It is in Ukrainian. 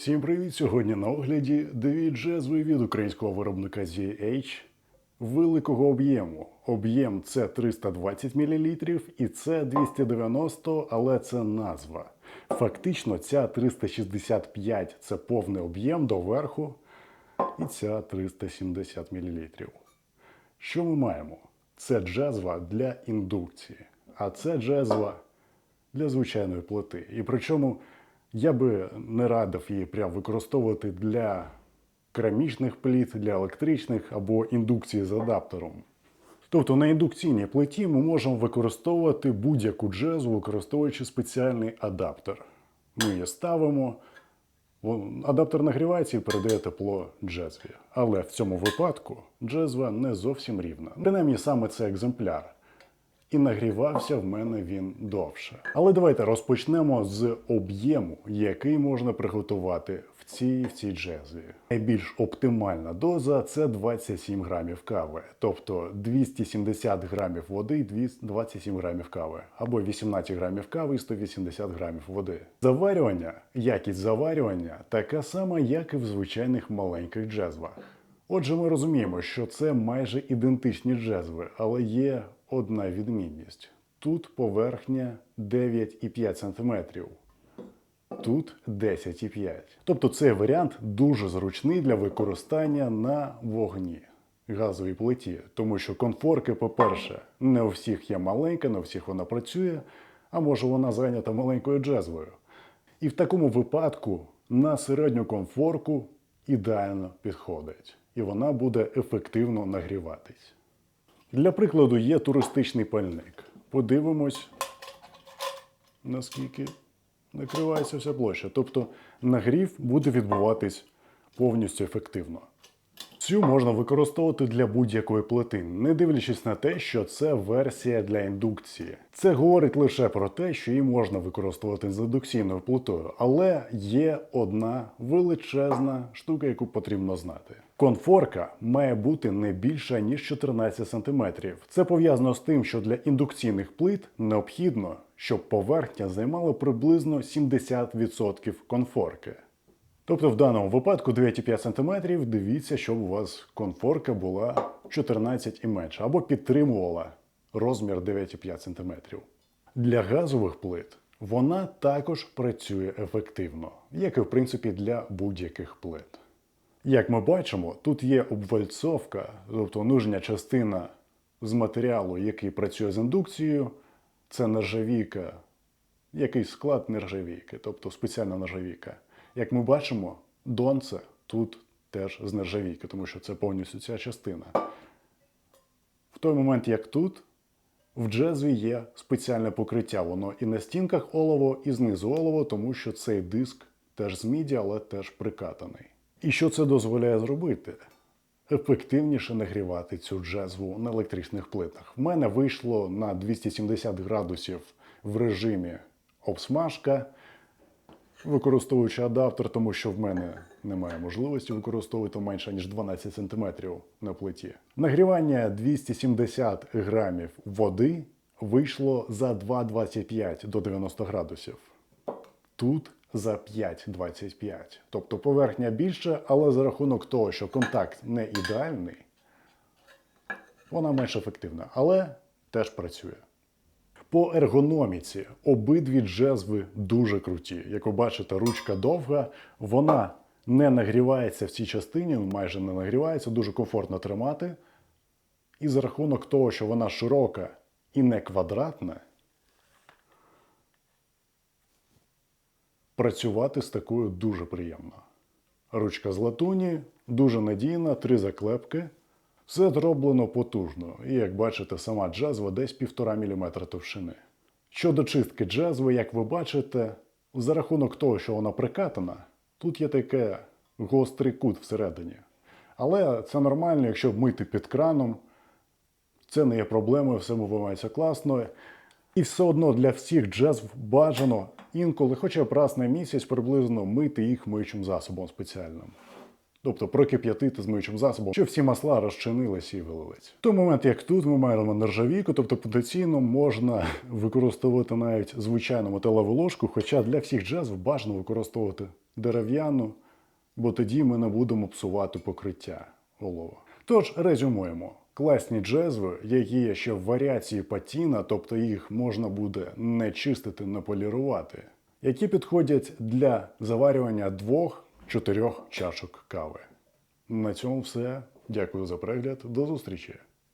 Всім привіт! Сьогодні на огляді дві джезви від українського виробника ZH великого об'єму. Об'єм це 320 мл і це 290, але це назва. Фактично, ця 365 це повний об'єм доверху, і ця 370 мл. Що ми маємо? Це джезва для індукції, а це джезва для звичайної плити. І причому я би не радив її прям використовувати для керамічних пліт, для електричних або індукції з адаптером. Тобто на індукційній плиті ми можемо використовувати будь-яку джезу, використовуючи спеціальний адаптер. Ми її ставимо, адаптер нагрівається і передає тепло джезві. Але в цьому випадку джезва не зовсім рівна. Принаймні саме цей екземпляр і нагрівався в мене він довше. Але давайте розпочнемо з об'єму, який можна приготувати в цій в цій джезві. Найбільш оптимальна доза це 27 грамів кави, тобто 270 грамів води і 27 грамів кави, або 18 грамів кави і 180 грамів води. Заварювання, якість заварювання така сама, як і в звичайних маленьких джезвах. Отже, ми розуміємо, що це майже ідентичні джезви, але є одна відмінність. Тут поверхня 9,5 см, тут 10,5. Тобто цей варіант дуже зручний для використання на вогні газовій плиті, тому що конфорки, по-перше, не у всіх є маленька, не у всіх вона працює, а може вона зайнята маленькою джезвою. І в такому випадку на середню конфорку ідеально підходить, і вона буде ефективно нагріватись. Для прикладу, є туристичний пальник. Подивимось, наскільки накривається вся площа. Тобто нагрів буде відбуватись повністю ефективно. Цю можна використовувати для будь-якої плити, не дивлячись на те, що це версія для індукції. Це говорить лише про те, що її можна використовувати з індукційною плитою, але є одна величезна штука, яку потрібно знати. Конфорка має бути не більша ніж 14 см. Це пов'язано з тим, що для індукційних плит необхідно, щоб поверхня займала приблизно 70% конфорки. Тобто в даному випадку 9,5 см дивіться, щоб у вас конфорка була 14 і менше, або підтримувала розмір 9,5 см. Для газових плит вона також працює ефективно, як і в принципі для будь-яких плит. Як ми бачимо, тут є обвальцовка, тобто нижня частина з матеріалу, який працює з індукцією, це нержавійка, якийсь склад нержавійки, тобто спеціальна нержавійка. Як ми бачимо, донце тут теж з нержавійки, тому що це повністю ця частина. В той момент, як тут, в джезві є спеціальне покриття. Воно і на стінках олово, і знизу олово, тому що цей диск теж з міді, але теж прикатаний. І що це дозволяє зробити? Ефективніше нагрівати цю джезву на електричних плитах. В мене вийшло на 270 градусів в режимі обсмажка, використовуючи адаптер, тому що в мене немає можливості використовувати менше ніж 12 см на плиті. Нагрівання 270 грамів води вийшло за 2,25 до 90 градусів. Тут за 5,25. Тобто поверхня більша, але за рахунок того, що контакт не ідеальний, вона менш ефективна, але теж працює. По ергономіці обидві джезви дуже круті. Як ви бачите, ручка довга, вона не нагрівається в цій частині, майже не нагрівається, дуже комфортно тримати. І за рахунок того, що вона широка і не квадратна, працювати з такою дуже приємно. Ручка з латуні, дуже надійна, три заклепки. Все зроблено потужно, і як бачите, сама джазва десь 1,5 мм товщини. Щодо чистки джазви, як ви бачите, за рахунок того, що вона прикатана, тут є таке гострий кут всередині. Але це нормально, якщо мити під краном, це не є проблемою, все вимивається класно. І все одно для всіх джазв бажано інколи, хоча б раз на місяць приблизно мити їх миючим засобом спеціальним. Тобто прокип'ятити з миючим засобом, щоб всі масла розчинилися і вилились. В той момент, як тут ми маємо нержавійку, тобто потенційно можна використовувати навіть звичайну металеву ложку, хоча для всіх джазв бажано використовувати дерев'яну, бо тоді ми не будемо псувати покриття олова. Тож резюмуємо. Класні джезви, які є ще в варіації патіна, тобто їх можна буде не чистити, не полірувати, які підходять для заварювання двох-чотирьох чашок кави. На цьому все. Дякую за перегляд. До зустрічі!